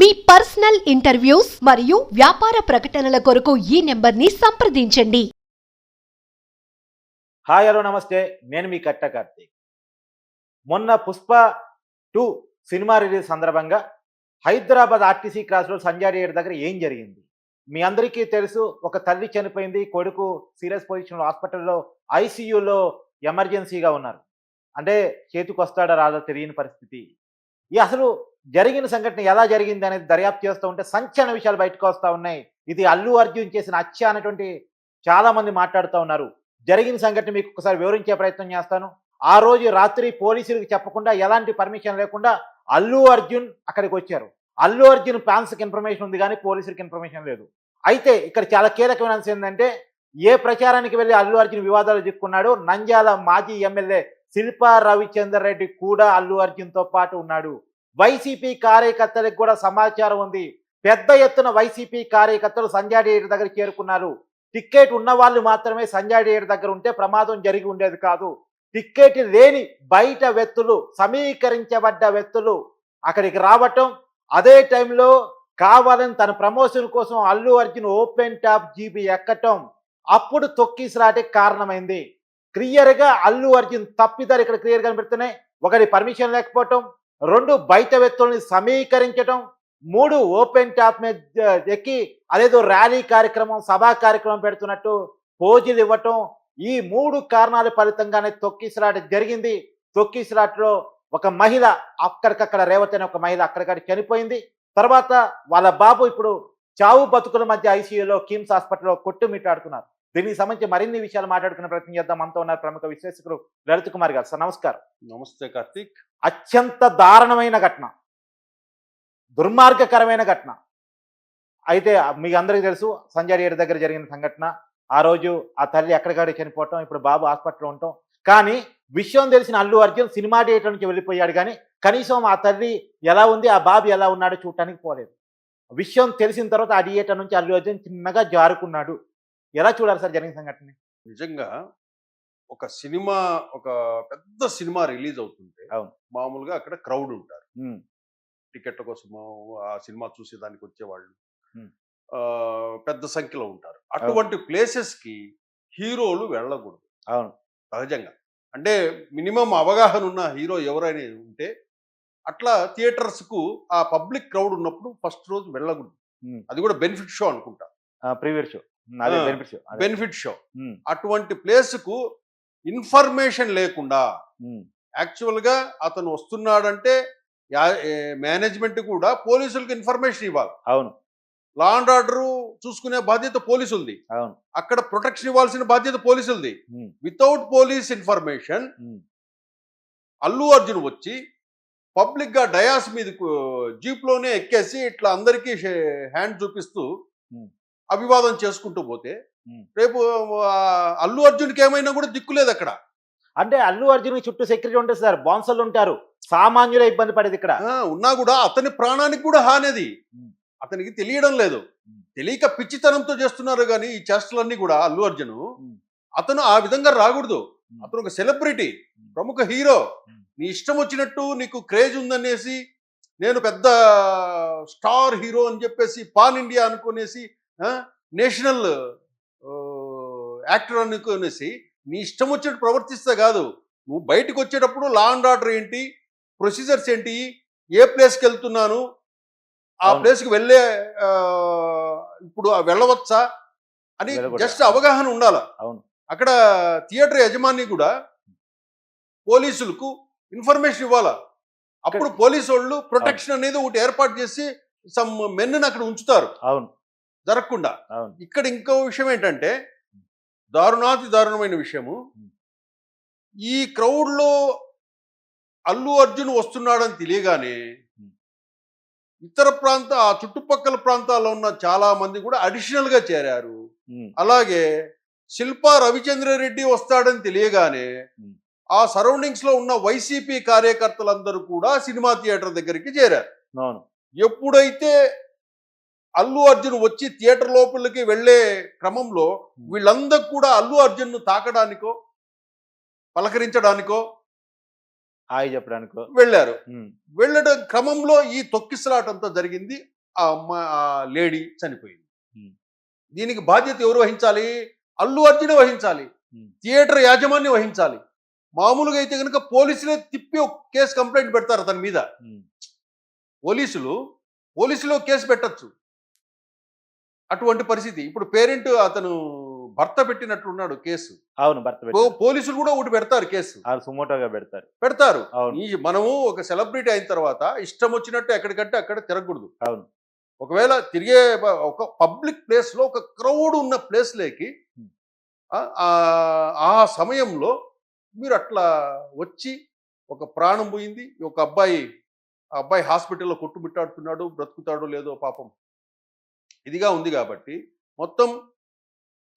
మీ personal interviews మరియు వ్యాపార ప్రకటనల కొరకు ఈ నెంబర్ని సంప్రదించండి. హాయ్ హలో నమస్తే. నేను మీ కట్ట కార్తీక్. మొన్న పుష్ప టూ సినిమా రిలీజ్ సందర్భంగా Hyderabad RTC cross road Sanjay theatre దగ్గర ఏం జరిగింది? మీ అందరికీ తెలుసు ఒక తల్లి చనిపోయింది కొడుకు సీరియస్ పొజిషన్లో హాస్పిటల్లో ఐసీయూలో ఎమర్జెన్సీగా ఉన్నారు. అంటే చేతికి వస్తాడా రాదో తెలియని పరిస్థితి. ఈ అసలు జరిగిన సంఘటన ఎలా జరిగింది అనేది దర్యాప్తు చేస్తూ ఉంటే సంచలన విషయాలు బయటకు వస్తూ ఉన్నాయి. ఇది అల్లు అర్జున్ చేసిన హత్య అనేటువంటి చాలామంది మాట్లాడుతూ ఉన్నారు. జరిగిన సంఘటన మీకు ఒకసారి వివరించే ప్రయత్నం చేస్తాను. ఆ రోజు రాత్రి పోలీసులకు చెప్పకుండా ఎలాంటి పర్మిషన్ లేకుండా అల్లు అర్జున్ అక్కడికి వచ్చారు. అల్లు అర్జున్ ఫ్యాన్స్కి ఇన్ఫర్మేషన్ ఉంది కానీ పోలీసులకు ఇన్ఫర్మేషన్ లేదు. అయితే ఇక్కడ చాలా కీలకమైన అంశం ఏంటంటే ఏ ప్రచారానికి వెళ్ళి అల్లు అర్జున్ వివాదాలు చిక్కున్నాడు నంద్యాల మాజీ ఎమ్మెల్యే శిల్పా రవిచందర్ రెడ్డి కూడా అల్లు అర్జున్తో పాటు ఉన్నాడు. వైసీపీ కార్యకర్తలకు కూడా సమాచారం ఉంది. పెద్ద ఎత్తున వైసీపీ కార్యకర్తలు సంజయ్ దగ్గర చేరుకున్నారు. టిక్కెట్ ఉన్న వాళ్ళు మాత్రమే సంజయ్ దగ్గర ఉంటే ప్రమాదం జరిగి ఉండేది కాదు. టిక్కెట్ లేని బయట వ్యక్తులు సమీకరించబడ్డ వ్యక్తులు అక్కడికి రావటం అదే టైంలో కావాలని తన ప్రమోషన్ కోసం అల్లు అర్జున్ ఓపెన్ టాప్ జీబీ ఎక్కటం అప్పుడు తొక్కిసలాటికి కారణమైంది. క్లియర్గా అల్లు అర్జున్ తప్పిదారు ఇక్కడ క్లియర్ కనిపెడుతున్నాయి ఒకటి పర్మిషన్ లేకపోవటం రెండు బయట వ్యక్తుల్ని సమీకరించటం మూడు ఓపెన్ టాప్ మీద ఎక్కి అదేదో ర్యాలీ కార్యక్రమం సభా కార్యక్రమం పెడుతున్నట్టు పోజులు ఇవ్వటం ఈ మూడు కారణాల ఫలితంగానే తొక్కిసలాట జరిగింది. తొక్కిసలాటలో ఒక మహిళ అక్కడికక్కడ రేవతి అనే ఒక మహిళ అక్కడికక్కడ చనిపోయింది. తర్వాత వాళ్ళ బాబు ఇప్పుడు చావు బతుకుల మధ్య ఐసీయూలో కిమ్స్ హాస్పిటల్లో కొట్టుమిట్టాడుతున్నారు దీనికి సంబంధించి మరిన్ని విషయాలు మాట్లాడుకునే ప్రయత్నం చేద్దాం. మనతో ఉన్నారు ప్రముఖ విశ్లేషకులు లలిత్ కుమార్ గారు. సార్ నమస్కారం. నమస్తే కార్తీక్. అత్యంత దారుణమైన ఘటన. దుర్మార్గకరమైన ఘటన. అయితే మీకు అందరికీ తెలుసు సంజయ్ థియేటర్ దగ్గర జరిగిన సంఘటన. ఆ రోజు ఆ తల్లి ఎక్కడికక్కడ చనిపోవటం ఇప్పుడు బాబు హాస్పిటల్లో ఉండటం. కానీ విషయం తెలిసిన అల్లు అర్జున్ సినిమా థియేటర్ నుంచి వెళ్ళిపోయాడు కానీ కనీసం ఆ తల్లి ఎలా ఉంది ఆ బాబు ఎలా ఉన్నాడో చూడటానికి పోలేదు. విషయం తెలిసిన తర్వాత ఆ థియేటర్ నుంచి అల్లు అర్జున్ చిన్నగా జారుకున్నాడు. ఎలా చూడాలి సార్ జరిగిన సంఘటన నిజంగా ఒక సినిమా ఒక పెద్ద సినిమా రిలీజ్ అవుతుంటే అవును. మామూలుగా అక్కడ క్రౌడ్ ఉంటారు. టికెట్ల కోసం ఆ సినిమా చూసేదానికి వచ్చేవాళ్ళు. పెద్ద సంఖ్యలో ఉంటారు. అటువంటి ప్లేసెస్కి హీరోలు వెళ్ళకూడదు. అవును. సహజంగా. అంటే మినిమం అవగాహన ఉన్న హీరో ఎవరైనా ఉంటే అట్లా థియేటర్స్కు ఆ పబ్లిక్ క్రౌడ్ ఉన్నప్పుడు ఫస్ట్ రోజు వెళ్ళకూడదు. అది కూడా బెనిఫిట్ షో అనుకుంటా. Previous show. Benefit show benefit show. అటువంటి ప్లేస్కు ఇన్ఫర్మేషన్ లేకుండా యాక్చువల్గా అతను వస్తున్నాడంటే మేనేజ్మెంట్ కూడా పోలీసులకు ఇన్ఫర్మేషన్ ఇవ్వాలి. అవును. లా అండ్ ఆర్డర్ చూసుకునే బాధ్యత పోలీసులది. అవును. అక్కడ ప్రొటెక్షన్ ఇవ్వాల్సిన బాధ్యత పోలీసులది. Without police information. Allu Arjun వచ్చి పబ్లిక్గా డయాస్ మీద జీప్లోనే ఎక్కేసి ఇట్లా అందరికీ హ్యాండ్ చూపిస్తూ. అభివాదం చేసుకుంటూ పోతే. రేపు అల్లు అర్జున్కి ఏమైనా కూడా దిక్కులేదు అక్కడ అంటే అల్లు అర్జున్ చుట్టూ సెక్యూరిటీ ఉంటుంది సార్ బాన్సర్లు ఉంటారు సామాన్యులే ఇబ్బంది పడేది ఇక్కడ ఉన్నా కూడా అతని ప్రాణానికి కూడా హానేది. అతనికి తెలియడం లేదు. తెలియక పిచ్చితనంతో చేస్తున్నారు కానీ ఈ చేష్టలన్నీ కూడా అల్లు అర్జున్. అతను ఆ విధంగా రాకూడదు. అతను ఒక సెలబ్రిటీ ప్రముఖ హీరో. నీ ఇష్టం వచ్చినట్టు నీకు క్రేజ్ ఉందనేసి నేను పెద్ద స్టార్ హీరో అని చెప్పేసి పాన్ ఇండియా అనుకునేసి నేషనల్ యాక్టర్ అనుకునేసి నీ ఇష్టం వచ్చినట్టు ప్రవర్తిస్తే కాదు. నువ్వు బయటకు వచ్చేటప్పుడు లా అండ్ ఆర్డర్ ఏంటి? ప్రొసీజర్స్ ఏంటి? ఏ ప్లేస్కి వెళ్తున్నాను? ఆ. ప్లేస్కి వెళ్ళే ఇప్పుడు వెళ్ళవచ్చా? అని. జస్ట్ అవగాహన ఉండాల. అవును. అక్కడ థియేటర్ యజమాని కూడా పోలీసులకు ఇన్ఫర్మేషన్ ఇవ్వాలా. అప్పుడు పోలీసు వాళ్ళు ప్రొటెక్షన్ అనేది ఒకటి ఏర్పాటు చేసి సమ్ మెన్ను అక్కడ ఉంచుతారు. అవును. జరగకుండా. ఇక్కడ ఇంకో విషయం ఏంటంటే దారుణాతి దారుణమైన విషయము. ఈ crowd లో అల్లు అర్జున్ వస్తున్నాడని తెలియగానే. ఇతర ప్రాంత ఆ చుట్టుపక్కల ప్రాంతాల్లో ఉన్న చాలా మంది కూడా అడిషనల్గా చేరారు అలాగే శిల్పా రవిచంద్రారెడ్డి వస్తాడని తెలియగానే. ఆ సరౌండింగ్స్లో ఉన్న వైసీపీ కార్యకర్తలందరూ కూడా సినిమా థియేటర్ దగ్గరికి చేరారు. ఎప్పుడైతే అల్లు అర్జున్ వచ్చి థియేటర్ లోపలికి వెళ్ళే క్రమంలో వీళ్ళందరూ కూడా అల్లు అర్జున్ తాకడానికో పలకరించడానికో హాయ్ చెప్పడానికో. వెళ్ళారు. వెళ్ళడం క్రమంలో ఈ తొక్కిసలాట అంతా జరిగింది. ఆ అమ్మ ఆ లేడీ చనిపోయింది. దీనికి బాధ్యత ఎవరు వహించాలి? అల్లు అర్జున్ వహించాలి. థియేటర్ యాజమాన్యం వహించాలి. మామూలుగా అయితే కనుక పోలీసులే తిప్పి ఒక కేసు కంప్లైంట్ పెడతారు అతని మీద. పోలీసులు పోలీసులో కేసు పెట్టచ్చు. అటువంటి పరిస్థితి. ఇప్పుడు పేరెంట్ అతను భర్త పెట్టినట్లున్నాడు కేసు. అవును భర్త. పోలీసులు కూడా ఒకటి పెడతారు కేసు. సుమోటోగా పెడతారు. పెడతారు. అవును. ఈ మనము ఒక సెలబ్రిటీ అయిన తర్వాత ఇష్టం వచ్చినట్టు ఎక్కడికంటే అక్కడ తిరగకూడదు. అవును. ఒకవేళ తిరిగే ఒక పబ్లిక్ ప్లేస్లో ఒక క్రౌడ్ ఉన్న ప్లేస్ లేకి Hmm. ఆ- సమయంలో మీరు అట్లా వచ్చి ఒక ప్రాణం పోయింది. ఒక అబ్బాయి ఆ అబ్బాయి హాస్పిటల్లో కొట్టుమిట్టాడుతున్నాడు బ్రతుకుతాడో లేదో పాపం. ఇదిగా ఉంది కాబట్టి మొత్తం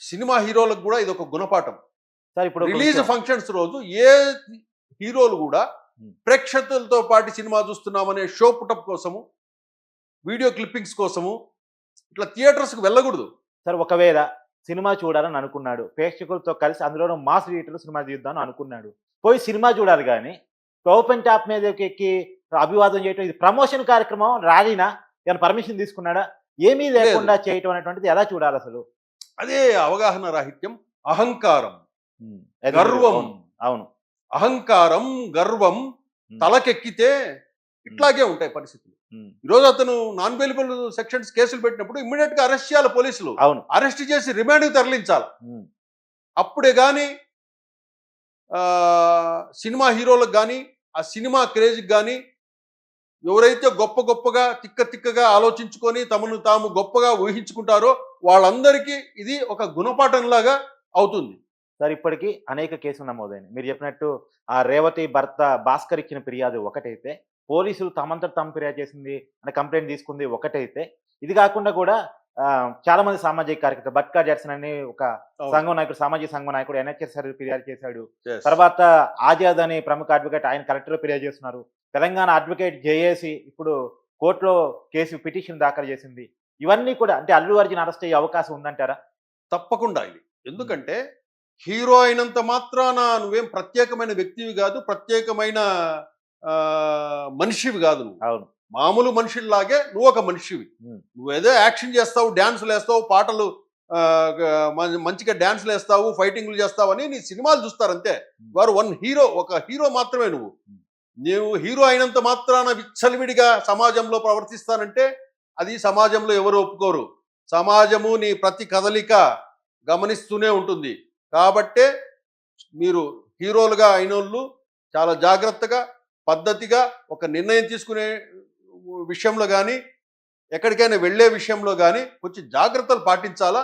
సినిమా హీరోలకు కూడా ఇది ఒక గుణపాఠం సార్ ఇప్పుడు రిలీజ్. ఫంక్షన్స్ రోజు ఏ హీరోలు కూడా. ప్రేక్షకులతో పాటు సినిమా చూస్తున్నామనే షో పుటప్ కోసము వీడియో క్లిప్పింగ్స్ కోసము ఇట్లా థియేటర్స్కి వెళ్ళకూడదు సార్ ఒకవేళ సినిమా చూడాలని అనుకున్నాడు ప్రేక్షకులతో కలిసి అందులో మాస్ థియేటర్లో సినిమా తీద్దాం అనుకున్నాడు పోయి సినిమా చూడాలి కానీ ఓపెన్ టాప్ మీదకి ఎక్కి అభివాదం చేయటం ఇది ప్రమోషన్ కార్యక్రమం రాలీనా ఏమైనా పర్మిషన్ తీసుకున్నాడా ఏమీ లేకుండా చేయటం అనేటువంటిది ఎలా చూడాలి అసలు? అదే అవగాహన రాహిత్యం అహంకారం గర్వం. అవును, అహంకారం గర్వం తలకెక్కితే ఇట్లాగే ఉంటాయి పరిస్థితులు. ఈరోజు అతను నాన్ బెయిలబుల్ సెక్షన్స్ కేసులు పెట్టినప్పుడు ఇమ్మీడియట్గా అరెస్ట్ చేయాలి పోలీసులు. అవును. అరెస్ట్ చేసి రిమాండ్కి తరలించాలి. అప్పుడే కానీ సినిమా హీరోలకు కానీ ఆ సినిమా క్రేజ్కి కానీ ఎవరైతే గొప్ప గొప్పగా తిక్క తిక్కగా ఆలోచించుకొని తమను తాము గొప్పగా ఊహించుకుంటారో వాళ్ళందరికీ ఇది ఒక గుణపాఠంలాగా అవుతుంది. సార్ ఇప్పటికీ అనేక కేసులు నమోదైనాయి. మీరు చెప్పినట్టు ఆ రేవతి భర్త భాస్కర్ ఇచ్చిన ఫిర్యాదు ఒకటైతే పోలీసులు తమంతట తాము ఫిర్యాదు చేసింది అంటే కంప్లైంట్ తీసుకుంది ఒకటైతే ఇది కాకుండా కూడా చాలా మంది సామాజిక కార్యకర్తలు బట్కా జడ్సన్ అని ఒక సంఘం నాయకుడు సామాజిక సంఘం నాయకుడు ఎన్హెచ్ఎస్ ఫిర్యాదు చేశాడు. తర్వాత ఆజాద్ అనే ప్రముఖ అడ్వకేట్ ఆయన కలెక్టర్ ఫిర్యాదు చేస్తున్నారు. తెలంగాణ అడ్వకేట్ జేఏసి ఇప్పుడు కోర్టులో కేసు పిటిషన్ దాఖలు చేసింది. ఇవన్నీ కూడా అంటే అల్లు అర్జున్ అరెస్ట్ అయ్యే అవకాశం ఉందంటారా? తప్పకుండా ఇది. ఎందుకంటే హీరో అయినంత మాత్రాన నువ్వేం ప్రత్యేకమైన వ్యక్తివి కాదు ప్రత్యేకమైన మనిషివి కాదు నువ్వు. అవును. మామూలు మనిషిలాగే నువ్వు ఒక మనిషివి. నువ్వేదో యాక్షన్ చేస్తావు డ్యాన్సులు వేస్తావు పాటలు మంచిగా డ్యాన్సులు వేస్తావు ఫైటింగ్లు చేస్తావు అని నీ సినిమాలు చూస్తారు అంతే వారు వన్ హీరో ఒక హీరో మాత్రమే నువ్వు. నువ్వు హీరో అయినంత మాత్రాన విచ్చలవిడిగా సమాజంలో ప్రవర్తిస్తానంటే అది సమాజంలో ఎవరు ఒప్పుకోరు. సమాజము నీ ప్రతి కదలిక గమనిస్తూనే ఉంటుంది. కాబట్టే మీరు హీరోలుగా అయినోళ్ళు చాలా జాగ్రత్తగా పద్ధతిగా ఒక నిర్ణయం తీసుకునే విషయంలో కానీ ఎక్కడికైనా వెళ్ళే విషయంలో కానీ కొంచెం జాగ్రత్తలు పాటించాలా?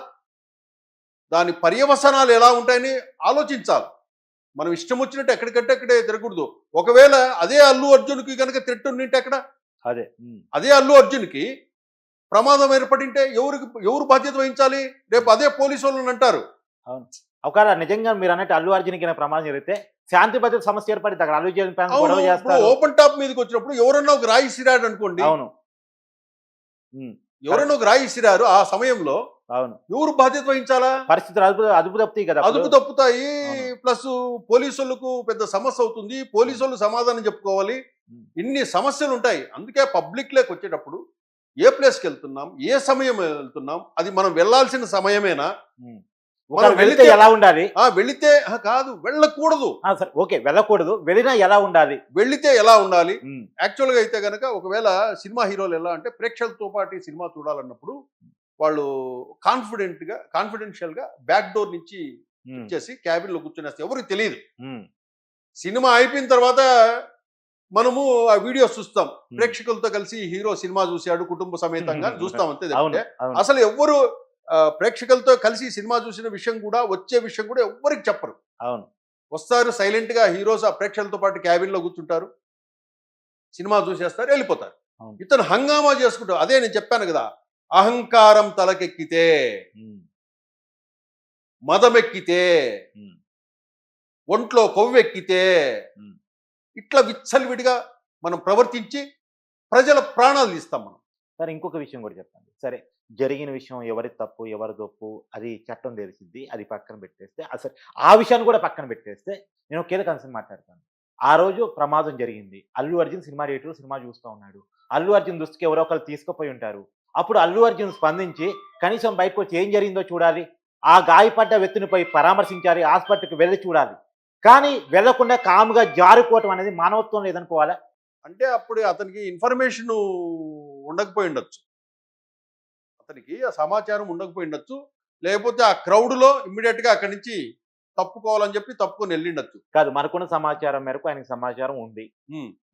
దాని పర్యవసనాలు ఎలా ఉంటాయని ఆలోచించాలి. మనం ఇష్టం వచ్చినట్టు ఎక్కడికంటే అక్కడే తిరగకూడదు. ఒకవేళ అదే అల్లు అర్జున్కి కనుక తిట్టు ఉండింటే అక్కడ అదే. అదే అల్లు అర్జున్కి ప్రమాదం ఏర్పడింటే ఎవరికి ఎవరు బాధ్యత వహించాలి? రేపు అదే పోలీసు వాళ్ళని అంటారు. ఒకవేళ నిజంగా మీరు అన్నట్టు అల్లు అర్జున్కి ప్రమాదం జరిగితే శాంతి భద్రత సమస్య ఏర్పడింది. అక్కడ అల్లు చేస్తారు. ఓపెన్ టాప్ మీదకి వచ్చినప్పుడు ఎవరన్నా ఒక రాయి ఇసిరాడు అనుకోండి అవును ఎవరన్నా ఒక రాయి ఇసిరారు ఆ సమయంలో అవును. ఎవరు బాధ్యత వహించాలా? పరిస్థితులు అదుపు అదుపు తప్పుతాయి కదా. అదుపు తప్పుతాయి. ప్లస్ పోలీసు వాళ్ళకు పెద్ద సమస్య అవుతుంది. పోలీసు వాళ్ళు సమాధానం చెప్పుకోవాలి. ఇన్ని సమస్యలు ఉంటాయి అందుకే పబ్లిక్ లేకి వచ్చేటప్పుడు ఏ ప్లేస్కి వెళ్తున్నాం? ఏ సమయం వెళ్తున్నాం? అది మనం వెళ్ళాల్సిన సమయమేనా. మనం వెళితే వెళితే- ఎలా ఉండాలి? ఆ వెళితే కాదు వెళ్ళకూడదు. ఓకే వెళ్ళకూడదు. వెళ్ళినా ఎలా ఉండాలి? వెళ్ళితే ఎలా ఉండాలి? ఉమ్, యాక్చువల్గా అయితే కనుక ఒకవేళ సినిమా హీరోలు ఎలా అంటే ప్రేక్షకులతో పాటు సినిమా చూడాలన్నప్పుడు వాళ్ళు కాన్ఫిడెంట్గా కాన్ఫిడెన్షియల్గా బ్యాక్ డోర్ నుంచి ఇచ్చేసి క్యాబిన్లో కూర్చొనేస్తే ఎవరికి తెలియదు. సినిమా అయిపోయిన తర్వాత మనము ఆ వీడియోస్ చూస్తాం. ప్రేక్షకులతో కలిసి హీరో సినిమా చూశాడు కుటుంబ సమేతంగా చూస్తాం అంతే అసలు ఎవ్వరు ప్రేక్షకులతో కలిసి సినిమా చూసిన విషయం కూడా వచ్చే విషయం కూడా ఎవ్వరికి చెప్పరు. అవును. వస్తారు సైలెంట్గా హీరోస్ ఆ ప్రేక్షకులతో పాటు క్యాబిన్లో కూర్చుంటారు. సినిమా చూసేస్తారు వెళ్ళిపోతారు. ఇతను హంగామా చేసుకుంటారు అదే నేను చెప్పాను కదా అహంకారం తలకెక్కితే మదమెక్కితే ఒంట్లో కొవ్వెక్కితే. ఇట్లా విచ్చలవిడిగా మనం ప్రవర్తించి ప్రజల ప్రాణాలు తీస్తాం మనం. సరే ఇంకొక విషయం కూడా చెప్పండి సరే జరిగిన విషయం ఎవరి తప్పు ఎవరి తప్పు అది చట్టం తెలిసింది అది పక్కన పెట్టేస్తే అసలు ఆ విషయాన్ని కూడా పక్కన పెట్టేస్తే నేను కీలక అంశం మాట్లాడతాను. ఆ రోజు ప్రమాదం జరిగింది. Allu Arjun cinema theatre cinema చూస్తూ ఉన్నాడు. అల్లు అర్జున్ దృష్టికి ఎవరో ఒకరు తీసుకుపోయి ఉంటారు. అప్పుడు అల్లు అర్జున్ స్పందించి కనీసం బయటకు వచ్చి ఏం జరిగిందో చూడాలి. ఆ గాయపడ్డ వ్యక్తిని పోయి పరామర్శించాలి హాస్పిటల్కి వెళ్ళి చూడాలి. కానీ వెళ్ళకుండా కాముగా జారుకోవటం అనేది మానవత్వం లేదనుకోవాలా? అంటే అప్పుడు అతనికి ఇన్ఫర్మేషన్ ఉండకపోయి ఉండొచ్చు. అతనికి ఆ సమాచారం ఉండకపోయి ఉండొచ్చు. లేకపోతే ఆ క్రౌడ్లో గా అక్కడి నుంచి తప్పుకోవాలని చెప్పి తప్పుకొని వెళ్ళిండొచ్చు. కాదు మనకున్న సమాచారం మేరకు ఆయనకి సమాచారం ఉంది.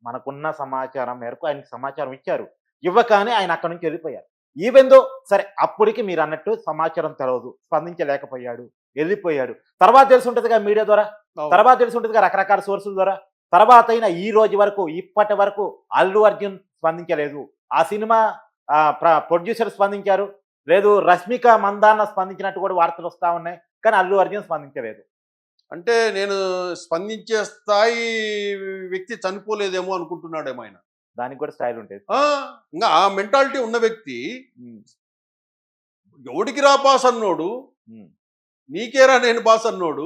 మనకున్న సమాచారం మేరకు ఆయనకి సమాచారం ఇచ్చారు. ఇవ్వగానే ఆయన అక్కడి నుంచి వెళ్ళిపోయారు. ఈవెందో సరే అప్పటికి మీరు అన్నట్టు సమాచారం తెలవదు. స్పందించలేకపోయాడు. వెళ్ళిపోయాడు. తర్వాత తెలిసి ఉంటుందిగా మీడియా ద్వారా. తర్వాత తెలిసి ఉంటుందిగా రకరకాల సోర్సుల ద్వారా? తర్వాత అయినా ఈ రోజు వరకు ఇప్పటి వరకు అల్లు అర్జున్ స్పందించలేదు. ఆ సినిమా ప్రొడ్యూసర్ స్పందించారు. లేదు రష్మిక మందాన్న స్పందించినట్టు కూడా వార్తలు వస్తా ఉన్నాయి. కానీ అల్లు అర్జున్ స్పందించలేదు. అంటే నేను స్పందించే స్థాయి వ్యక్తి చనిపోలేదేమో అనుకుంటున్నాడేమో ఆయన. దానికి కూడా స్టైల్ ఉంటుంది. ఇంకా ఆ మెంటాలిటీ ఉన్న వ్యక్తి ఎవడికి రా బాస్ అన్నోడు నీకేరా నేను బాస్ అన్నోడు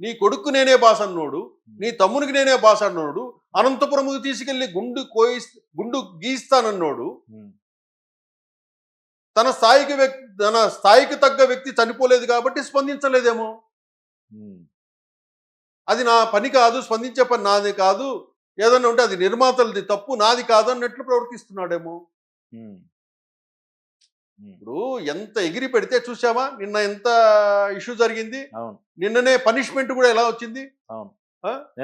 నీ కొడుకు నేనే బాస్ అన్నోడు నీ తమ్మునికి నేనే బాస్ అన్నోడు అనంతపురముకు తీసుకెళ్ళి గుండు కోయి గుండు గీస్తానన్నోడు తన స్థాయికి వ్యక్తి తన స్థాయికి తగ్గ వ్యక్తి చనిపోలేదు కాబట్టి స్పందించలేదేమో. అది నా పని కాదు స్పందించే పని నాది కాదు ఏదన్నా ఉంటే అది నిర్మాతలది తప్పు నాది కాదు అన్నట్లు ప్రవర్తిస్తున్నాడేమో ఇప్పుడు ఎంత ఎగిరి పెడితే చూసావా నిన్న ఎంత ఇష్యూ జరిగింది? అవును. నిన్ననే పనిష్మెంట్ కూడా ఎలా వచ్చింది?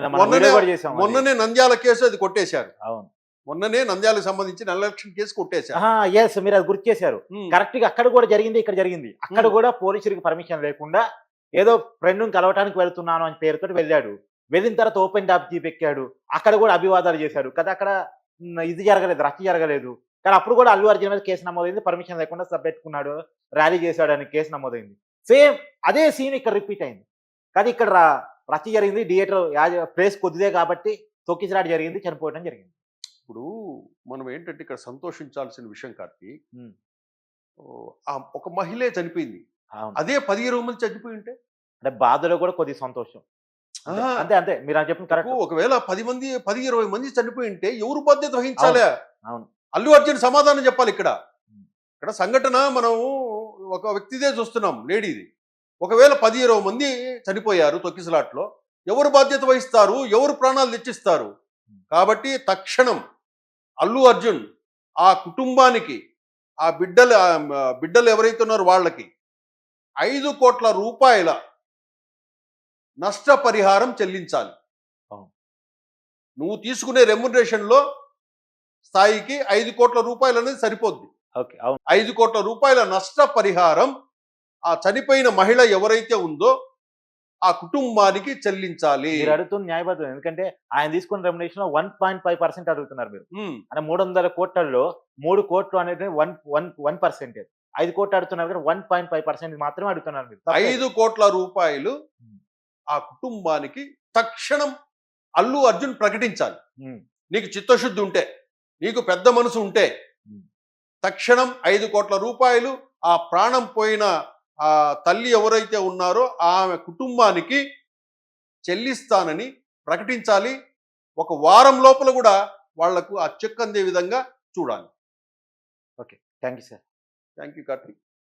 మొన్ననే-. మొన్ననే నంద్యాల కేసు అది కొట్టేశారు. అవును. మొన్ననే నంద్యాలకు సంబంధించిన ఎలక్షన్ కేసు కొట్టేశారు. ఎస్ మీరు అది గుర్తు చేశారు. కరెక్ట్గా అక్కడ కూడా జరిగింది ఇక్కడ జరిగింది. అక్కడ. కూడా పోలీసులకి పర్మిషన్ లేకుండా ఏదో ఫ్రెండ్ కలవటానికి వెళ్తున్నాను అని పేరుతో వెళ్ళాడు. వెళ్ళిన తర్వాత ఓపెన్ డాప్ జీప్ ఎక్కాడు అక్కడ కూడా అభివాదాలు చేశాడు. కదా అక్కడ ఇది జరగలేదు రచ్చ జరగలేదు. కానీ అప్పుడు కూడా అల్లు అర్జున్ మీద కేసు నమోదైంది. పర్మిషన్ లేకుండా సబ్ పెట్టుకున్నాడు ర్యాలీ చేశాడు అని కేసు నమోదైంది. సేమ్ అదే సీన్ ఇక్కడ రిపీట్ అయింది. కానీ ఇక్కడ రచ్చ జరిగింది థియేటర్ ప్లేస్ కొద్దిదే కాబట్టి తొక్కిసలాట జరిగింది చనిపోవడం జరిగింది. ఇప్పుడు మనం ఏంటంటే ఇక్కడ సంతోషించాల్సిన విషయం ఆ ఒక మహిళే చనిపోయింది. అదే పది ఇరవై మంది చనిపోయి ఉంటే? అంటే బాధలో కూడా కొద్ది సంతోషం. అంతే. అంతే మీరు అని చెప్పిన కరెక్ట్ ఒకవేళ పది మంది పది ఇరవై మంది చనిపోయి ఉంటే ఎవరు బాధ్యత వహించాలి అవును. అల్లు అర్జున్ సమాధానం చెప్పాలి ఇక్కడ. ఇక్కడ సంఘటన మనం ఒక వ్యక్తిదే చూస్తున్నాం లేడీది ఒకవేళ పది ఇరవై మంది చనిపోయారు తొక్కిసలాట్లో ఎవరు బాధ్యత వహిస్తారు ఎవరు ప్రాణాలు తెచ్చిస్తారు కాబట్టి తక్షణం అల్లు అర్జున్ ఆ కుటుంబానికి ఆ బిడ్డలు బిడ్డలు ఎవరైతే ఉన్నారో వాళ్ళకి ఐదు కోట్ల రూపాయల నష్టపరిహారం చెల్లించాలి. నువ్వు తీసుకునే రెమ్యునరేషన్లో స్థాయికి ఐదు కోట్ల రూపాయలు అనేది సరిపోద్ది. ఐదు కోట్ల రూపాయల నష్టపరిహారం ఆ చనిపోయిన మహిళ ఎవరైతే ఉందో ఆ కుటుంబానికి చెల్లించాలి. మీరు అడుగుతుంది న్యాయబద్ధం. ఎందుకంటే ఆయన తీసుకున్న రెమ్యునేషన్లో వన్ పాయింట్ ఫైవ్ పర్సెంట్ అడుగుతున్నారు మీరు. అంటే మూడు వందల కోట్లలో మూడు కోట్లు అనేది వన్ వన్ వన్ పర్సెంటేజ్ ఐదు కోట్లు అడుగుతున్నారు కానీ వన్ పాయింట్ ఫైవ్ పర్సెంట్ మాత్రమే అడుగుతున్నారు మీరు. ఐదు కోట్ల రూపాయలు. ఆ కుటుంబానికి తక్షణం అల్లు అర్జున్ ప్రకటించాలి. నీకు చిత్తశుద్ధి ఉంటే నీకు పెద్ద మనసు ఉంటే. తక్షణం ఐదు కోట్ల రూపాయలు ఆ ప్రాణం పోయిన ఆ తల్లి ఎవరైతే ఉన్నారో ఆమె కుటుంబానికి చెల్లిస్తానని ప్రకటించాలి. ఒక వారం లోపల కూడా వాళ్ళకు ఆ చెక్ అందే విధంగా చూడాలి. Thank you sir. Thank you Karthik.